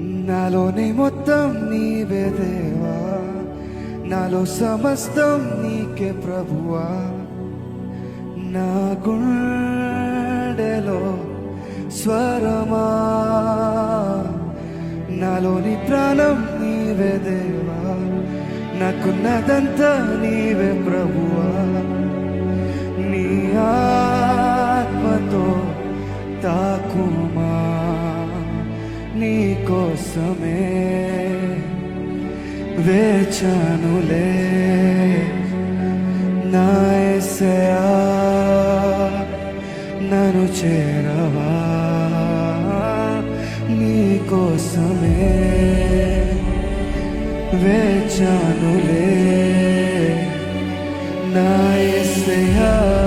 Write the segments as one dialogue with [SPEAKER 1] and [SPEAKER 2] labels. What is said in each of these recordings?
[SPEAKER 1] నాలోనే మొత్తం నీవే దేవా. నాలో సమస్తం నీకే ప్రభువా. నా గుండెలో స్వరమా. నాలోని ప్రాణం నీవే దేవా. నాకున్నదంతా నీవే ప్రభువా. నీ ఆత్మతో తాకుమా. నీ కోసమే వేచానులే. నా నన్ను చేరవా? నీ కోసమే వేచానులే. నా ఎసయా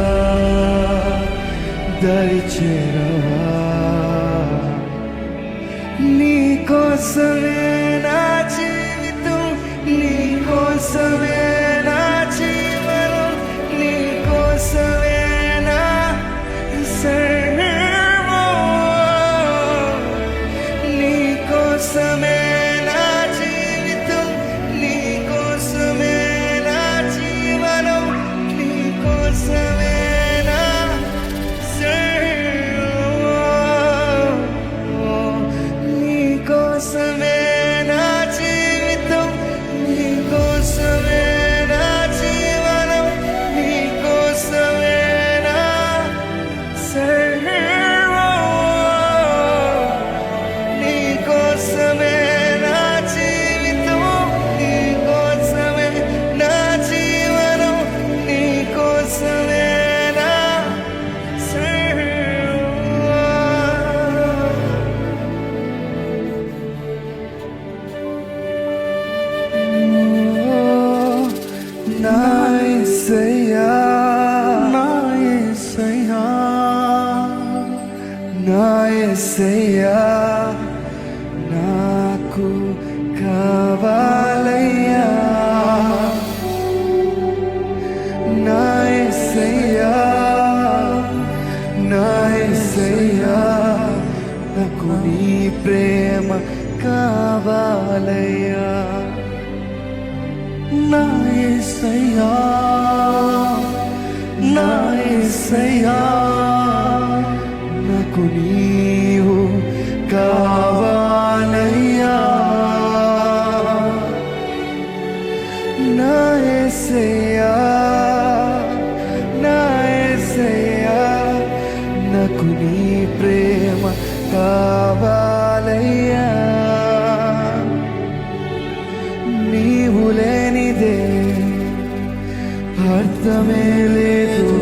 [SPEAKER 1] యేసయ్యా నాకు కావాలయ్యా. నా యేసయ్యా నా యేసయ్యా నాకు నీ ప్రేమ కావాలయ్యా. నా యేసయ్యా నా యేసయ్యా యేసయ్యా నా యేసయ్యా నాకు నీ ప్రేమ కావాలయ్యా నీవు లేనిదే అర్థమే లేదు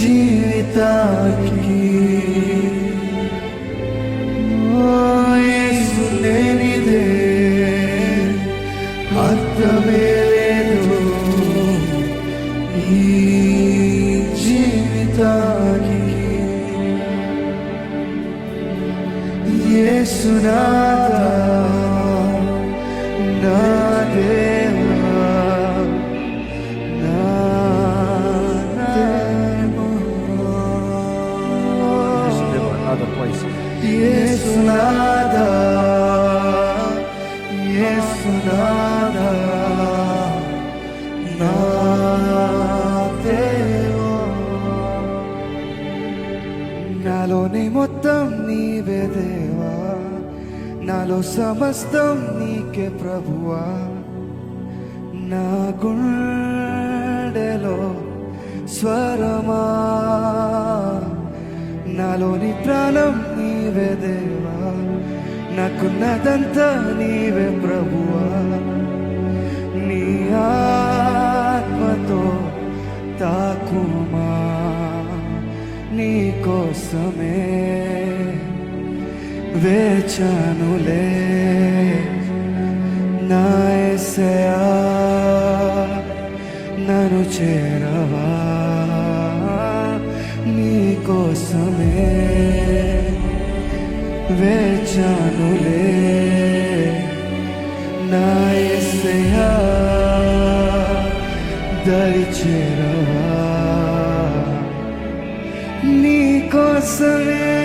[SPEAKER 1] జీవితానికి అర్థమే లేదు ఈ జీవితానికి యేసునాథా నా దేవా నా నాలోనే మొత్తం నీవే దేవా. నాలో సమస్తం నీకే ప్రభువా. నా గుండెలో స్వరమా. నాలోని ప్రాణం నీవే దేవా. నాకున్నదంతా నీవే ప్రభువా. నీ ఆత్మతో తాకుమా. నీ కోసమే వేచానులే. నా నన్ను చేరవా? నీ కోసమే వేచానులే. నా దరి చేరవా? నీ